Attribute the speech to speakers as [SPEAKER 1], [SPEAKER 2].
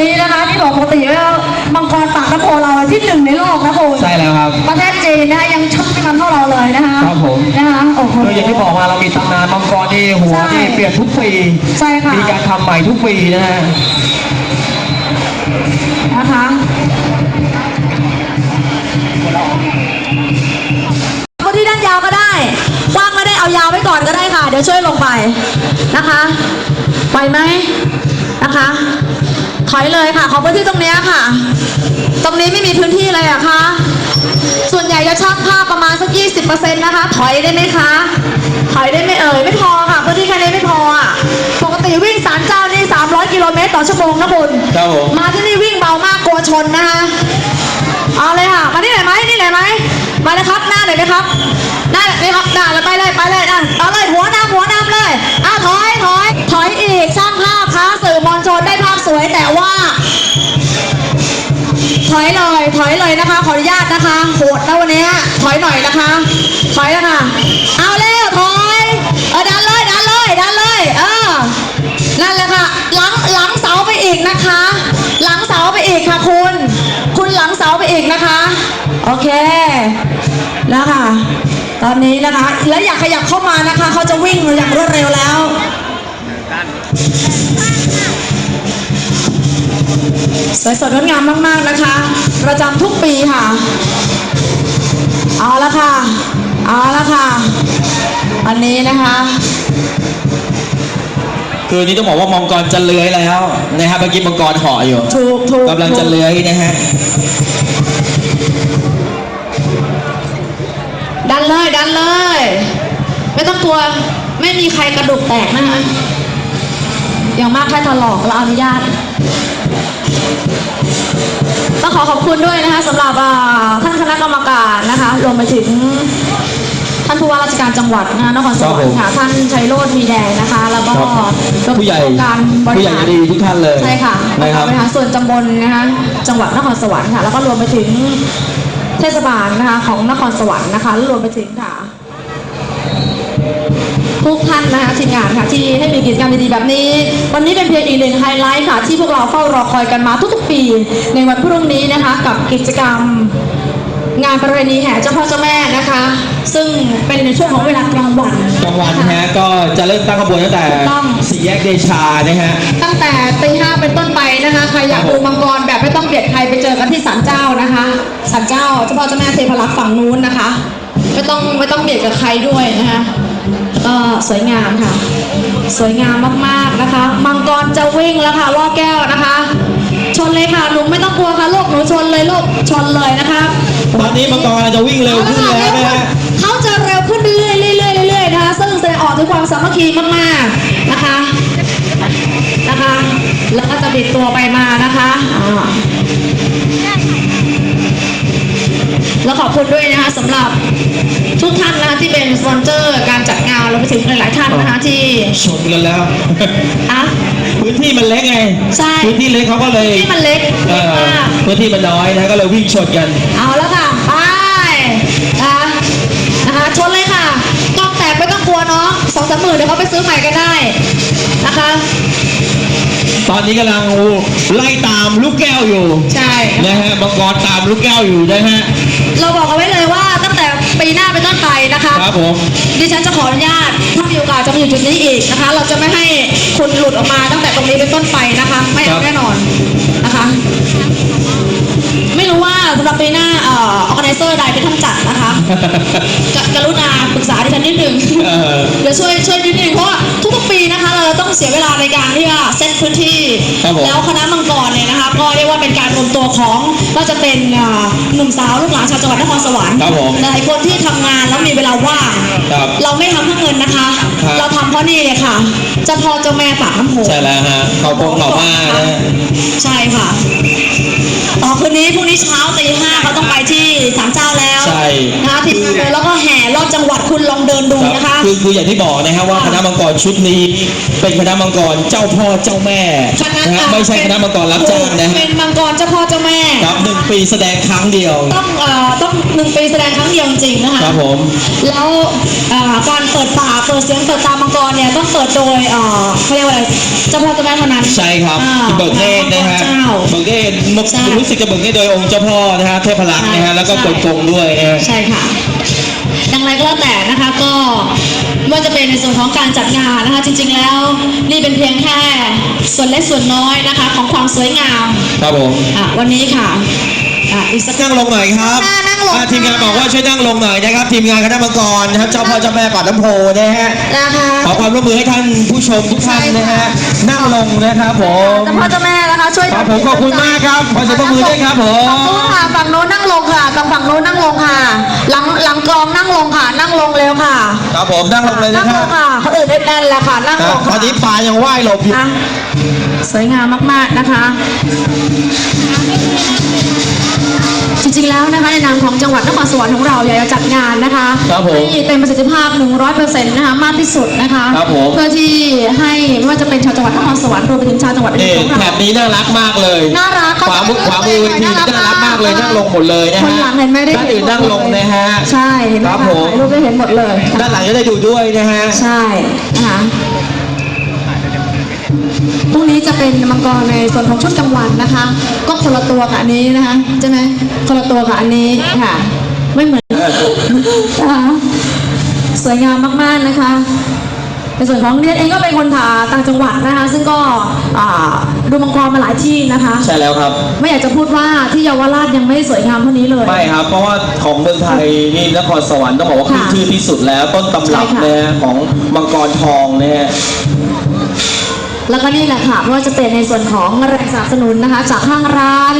[SPEAKER 1] นี้นะคะที่บอกปกติแล้วมังกรปากน้ำโพเราที่หนึ่งในโลกนะคุณ
[SPEAKER 2] ใช่แล้วครับ
[SPEAKER 1] ประเทศจีนนะคะยังชอบกันเท่าเราเลยนะคะ
[SPEAKER 2] ครับผม
[SPEAKER 1] นะคะโอ้โห
[SPEAKER 2] คืออย่างที่บอกว่าเรามีตำนานมังกรที่หัว
[SPEAKER 1] ใช่
[SPEAKER 2] ที่เปลี่ยนทุกปี
[SPEAKER 1] ใช่ค่ะ
[SPEAKER 2] มีการทำใหม่ทุกปีนะฮะ
[SPEAKER 1] นะคะคนที่ด้านยาวก็ได้กว้างไม่ได้เอายาวไว้ก่อนก็ได้ค่ะ เดี๋ยวช่วยลงไปนะคะ ไปไหมนะคะ ถอยเลยค่ะ ขอพื้นที่ตรงเนี้ยค่ะ ตรงนี้ไม่มีพื้นที่เลยอะคะส่วนใหญ่จะชักภาพประมาณสัก 20%นะคะ ถอยได้ไหมคะ ถอยได้ไหมเอ่ย ไม่พอค่ะพื้นที่แค่นี้ไม่พออะปกติวิ่งสารเจ้านี่ 300 กิโลเมตรต่อชั่วโมงนะคุณ
[SPEAKER 2] ครับผม
[SPEAKER 1] มาที่นี่วิ่งเบามากกลัวชนนะคะ เอาเลยค่ะ มาที่ไหนอยไหมนี่ไหนอยไหม มาเลยครับ หน้าหน่อยไหมครับ หน้านี่ครับ หน้าเลยไปเลยไปเลยนะเอาเลยหัวนำหัวนำ เลยนะคะ ขออนุญาตนะคะโหดนะวันนี้ถอยหน่อยนะคะ ถอยแล้วค่ะเอาเร็วถอยเออดันเลยดันเลยดันเลยเออนั่นแหละค่ะหลังหลังเสาไปอีกนะคะ หลังเสาไปอีกค่ะคุณ คุณหลังเสาไปอีกนะคะ โอเคแล้วค่ะตอนนี้นะคะ แล้วอยากขยับเข้ามานะคะ เขาจะวิ่งอย่างรวดเร็วแล้ว สวยสดงดงามมากๆนะคะ ประจำทุกปีค่ะ เอาละค่ะ เอาละค่ะอันนี้นะคะ
[SPEAKER 2] คือนี่ต้องบอกว่ามังกรจะเลื้อยแล้วนะครับเมื่อกี้มังกรเหาะอยู่
[SPEAKER 1] ถูกถูก
[SPEAKER 2] กำลังจะเลื้อยนะฮะ
[SPEAKER 1] ดันเลยดันเลย ไม่ต้องกลัวไม่มีใครกระดูกแตกนะคะอย่างมากแค่ถลอกเราอนุญาต ต้องขอขอบคุณด้วยนะคะสำหรับอ่าท่านคณะกรรมการนะคะรวมไปถึงท่านผู้ว่าราชการจังหวัดนะคะนครสวรรค์ค่ะท่านชัยโรธมีแดงนะคะ แล้วก็
[SPEAKER 2] ครับ
[SPEAKER 1] รวม
[SPEAKER 2] ผู้
[SPEAKER 1] ถึ
[SPEAKER 2] ใหญ่
[SPEAKER 1] งองค์การบ
[SPEAKER 2] ผู้
[SPEAKER 1] ริ
[SPEAKER 2] ใหญ่
[SPEAKER 1] หาร
[SPEAKER 2] ดีทุกท่านเลย
[SPEAKER 1] ใช่ค่ะ
[SPEAKER 2] นะครับ
[SPEAKER 1] บริหารส่วนตำบลนะคะจังหวัดนครสวรรค์ค่ะแล้วก็รวมไปถึงเทศบาลนะคะของนครสวรรค์นะคะแล้วรวมไปถึงค่ะ ทุกท่านนะคะทีมงานค่ะที่ให้มีกิจกรรมดีๆแบบนี้ วันนี้เป็นเพียงอีกหนึ่งไฮไลท์ค่ะ ที่พวกเราเฝ้ารอคอยกันมาทุกๆปี ในวันพรุ่งนี้นะคะกับกิจกรรมงานประเพณีแห่เจ้าพ่อเจ้าแม่นะคะ ซึ่งเป็นในช่วงของเวลากลางวัน
[SPEAKER 2] กลางวันนะฮะก็จะเริ่มตั้งขบวนตั้งแต่
[SPEAKER 1] ถูกต้อง
[SPEAKER 2] สี่แยกเดชานะฮะ
[SPEAKER 1] ตั้งแต่ตีห้าเป็นต้นไปนะคะใครอยากดูมังกรแบบไม่ต้องเบียดใครไปเจอกันที่ศาลเจ้านะคะศาลเจ้าเจ้าพ่อเจ้าแม่เทพรักษ์ฝั่งนู้นนะคะ ไม่ต้องไม่ต้องเบียดกับใครด้วยนะคะ ก็สวยงามค่ะ สวยงามมากๆนะคะมังกรจะวิ่งแล้วค่ะล่อแก้วนะคะ ชนเลยค่ะหนูไม่ต้องกลัวค่ะลูกหนูชนเลยลูกชนเลยนะคะ
[SPEAKER 2] ตอนนี้มังกรจะวิ่งเร็วขึ้นแล้วนะฮะ
[SPEAKER 1] เขาจะเร็วขึ้นเรื่อยๆเรื่อยๆเรื่อยๆนะคะซึ่งแสดงออกถึงความสามัคคีมากๆนะคะนะคะ แล้วก็จะบิดตัวไปมานะคะอ่าแล้วขอบ คุณด้วยนะคะสำหรับทุกท่านนะคะที่เป็นสปอนเซอร์การจัดงานรวมไปถึงหลายๆท่านนะคะที่
[SPEAKER 2] ชนกันแล้ว
[SPEAKER 1] อะ
[SPEAKER 2] พื้นที่มันเล็กไง
[SPEAKER 1] ใช่
[SPEAKER 2] พื้นที่เล็กเขาก็เลย
[SPEAKER 1] ที่มันเล็ก
[SPEAKER 2] เอ
[SPEAKER 1] เล็ก
[SPEAKER 2] อ
[SPEAKER 1] มาก
[SPEAKER 2] พื้นที่มันน้อยนะก็เลยวิ่งชนกัน
[SPEAKER 1] เอาแล้วค่ะ ไปนะคะนะคะชนเลยค่ะกล้องแตกไม่ต้องกลัวเนาะสองสามหมื่นเดี๋ยวเขาไปซื้อใหม่กันได้นะคะ
[SPEAKER 2] ตอนนี้กำลังไล่ตามลูกแก้วอยู่
[SPEAKER 1] ใช่
[SPEAKER 2] นะฮะมังกรตามลูกแก้วอยู่นะฮะ
[SPEAKER 1] เราบอกเอาไว้เลยว่าตั้งแต่ปีหน้าเป็นต้นไปนะคะ
[SPEAKER 2] ครับผม
[SPEAKER 1] ดิฉันจะขออนุญาตถ้ามีโอกาสจะมาอยู่จุดนี้อีกนะคะ เราจะไม่ให้คุณหลุดออกมาตั้งแต่ตรงนี้เป็นต้นไปนะคะ ไม่เอาแน่นอนนะคะ ไม่รู้ว่าสำหรับปีหน้าเอ่อ organizer ใดเป็นท่านจัดนะคะกกรุณาปรึกษาดิฉันนิดนึง
[SPEAKER 2] เออ
[SPEAKER 1] เดี๋ยวช่วยช่วยนิดนึงเพราะว่าทุกๆปีนะคะ เราต้องเสียเวลาในการที่จะเซตพื้นที่
[SPEAKER 2] ครับผม
[SPEAKER 1] แล้วคณะมังกรเนี่ยนะคะก็เรียกว่าเป็นการรวมตัวของก็จะเป็นอ่าหนุ่มสาวลูกหลานชาวจังหวัดนครสวรรค์
[SPEAKER 2] ครับผม
[SPEAKER 1] หลายคนที่ทำงานแล้วมีเวลาว่าง
[SPEAKER 2] ครับ
[SPEAKER 1] เราไม่ทำเพื่อเงินนะคะ
[SPEAKER 2] ครับ
[SPEAKER 1] เราทำเพราะนี่เลยค่ะเจ้าพ่อเจ้าแม่ปากน้ำโขง
[SPEAKER 2] ใช่แล้วฮะเขาคงเขามานะฮะ
[SPEAKER 1] ใช่ค่ะอ๋อคืนนี้พรุ่งนี้เช้าตีห้าเขาต้องไปที่ศาลเจ้าแล้ว
[SPEAKER 2] ใช่
[SPEAKER 1] นะคะทีมงานเลยแล้วก็แห่รอบจังหวัดคุณลองเดินดูนะคะ
[SPEAKER 2] คือคืออย่างที่บอกนะครับว่าคณะมังกรชุดนี้ เป็นคณะมังกรเจ้าพ่อเจ้าแม่นะฮะไม่ใช่คณะมังกรรับจ้างนะฮะ
[SPEAKER 1] เป็นมังกรเจ้าพ่อเจ้าแม่
[SPEAKER 2] ครับหนึ่งปีแสดงครั้งเดียว
[SPEAKER 1] ต้องเอ่อต้องหนึ่งปีแสดงครั้งเดียวจริงๆนะคะ
[SPEAKER 2] ครับผม
[SPEAKER 1] แล้วเอ่อการเปิดป่ากเปิดเสียงเปิดตามังกรเนี่ยต้องเปิดโดยเอ่อเขาเรียกว่าอะไรเจ้าพ่อเจ้าแม่เท่านั้น
[SPEAKER 2] ใช่ครับ
[SPEAKER 1] อ่า
[SPEAKER 2] เบิกเนตรนะฮะ
[SPEAKER 1] เจ้า
[SPEAKER 2] เบิกเนตรมก
[SPEAKER 1] ใช่
[SPEAKER 2] รู้สึกจะเบิกเนตรโดยองค์เจ้าพ่อนะฮะเทพรักษ์นะฮะแล้วก็
[SPEAKER 1] ใช่
[SPEAKER 2] กดกงด้วยนะฮะ
[SPEAKER 1] ใช่ค่ะดังไรก็แล้วแต่นะคะก็ไม่ว่าจะเป็นในส่วนของการจัดงานนะคะ จริงๆแล้ว นี่เป็นเพียงแค่ส่วนเล็กส่วนน้อยนะคะ ของความสวยงาม
[SPEAKER 2] ครับผม
[SPEAKER 1] อะวันนี้ค่ะ อะอีกสัก
[SPEAKER 2] นั่งลงหน่อยครับ
[SPEAKER 1] อ่านั่งลง
[SPEAKER 2] อ่าทีมงานบอกว่าช่วยนั่งลงหน่อยนะครับ ทีมงานคณะมังกรนะครับเจ้าพ่อเจ้าแม่ปากน้ำโพนะฮะ
[SPEAKER 1] นะคะ
[SPEAKER 2] ขอความร่วมมือให้ท่านผู้ชมทุกท่านนะฮะนั่งลงนะครับผม
[SPEAKER 1] เจ้าพ่อเจ้าแม่นะคะช่วย
[SPEAKER 2] ครับผมขอบคุณมากครับขอเสียงปรบมือด้วยครับผม
[SPEAKER 1] ขอบคุณค่ะฝั่งโน้นนั่งลงค่ะตรงฝั่งโน้นนั่งลงค่ะ หลังหลังกลองนั่งลงค่ะ นั่งลงเร็วค่ะ
[SPEAKER 2] ครับผมนั่งลงเลย
[SPEAKER 1] นั่
[SPEAKER 2] นะ
[SPEAKER 1] ง
[SPEAKER 2] ค
[SPEAKER 1] ล
[SPEAKER 2] รับ
[SPEAKER 1] งค่ะเขาอื่นได้แน่นแล้วค่ะนั่ง
[SPEAKER 2] ค
[SPEAKER 1] ล
[SPEAKER 2] รับ
[SPEAKER 1] ง
[SPEAKER 2] ตอ
[SPEAKER 1] ค่ะ
[SPEAKER 2] นนี้ปลายังว่ายหลบอยู่
[SPEAKER 1] อะ สวยงามมากๆนะคะ จริงๆแล้วนะคะในนามของจังหวัดนครสวรรค์ของเราอยากจะจัดงานนะคะ
[SPEAKER 2] ครับผม
[SPEAKER 1] ให้เต็มประสิทธิภาพ 100%นะคะมากที่สุดนะคะ
[SPEAKER 2] ครับผม
[SPEAKER 1] เพื่อที่ให้ไม่ว่าจะเป็นชาวจังหวัดนครสวรรค์รวมไปถึงชาวจังหวัดอื่
[SPEAKER 2] นี่
[SPEAKER 1] นของเรา
[SPEAKER 2] แถบนี้น่ารักมากเลย
[SPEAKER 1] น่ารัก
[SPEAKER 2] ขวามือขวามือเวทีน่ารักมากเลยนั่งลงหมดเลยนะ
[SPEAKER 1] คน
[SPEAKER 2] ฮะ
[SPEAKER 1] หลังเห็นไหมได้
[SPEAKER 2] ด้านอื่นนั่งลงนะฮะ
[SPEAKER 1] ใช่เห็นไหม
[SPEAKER 2] ครับ
[SPEAKER 1] คะ
[SPEAKER 2] ผม
[SPEAKER 1] ถ่ายรูปได้เห็นหมดเลย
[SPEAKER 2] ด้านหลังจะได้ดูด้วยนะฮะ
[SPEAKER 1] ใช่นะคะ พรุ่งนี้จะเป็นมังกรในส่วนของชุดกลางวันนะคะ ก็คนละตัวกับอันนี้นะคะใช่ไหมคนละตัวกับอันนี้ค่ะ ไม่เหมือนนะคะสวยงามมากๆนะคะในส่วนของเรียนเองก็เป็นคนต่างจังหวัดนะคะ ซึ่งก็อ่าดูมังกรมาหลายที่นะคะ
[SPEAKER 2] ใช่แล้วครับ
[SPEAKER 1] ไม่อยากจะพูดว่าที่เยาวราชยังไม่สวยงามเท่านี้เลย
[SPEAKER 2] ไม่ครับ เพราะว่าของเมืองไทยนี่นครสวรรค์ต้องบอกว่าขึ้น
[SPEAKER 1] ค่ะ
[SPEAKER 2] ชื่อที่สุดแล้วต้นตำรับ
[SPEAKER 1] ใช่ค่ะ
[SPEAKER 2] นะฮะของมังกรทองนะฮะ
[SPEAKER 1] แล้วก็นี่แหละค่ะไม่ว่าจะเป็นในส่วนของแรงสนับสนุนนะคะ จากห้างร้าน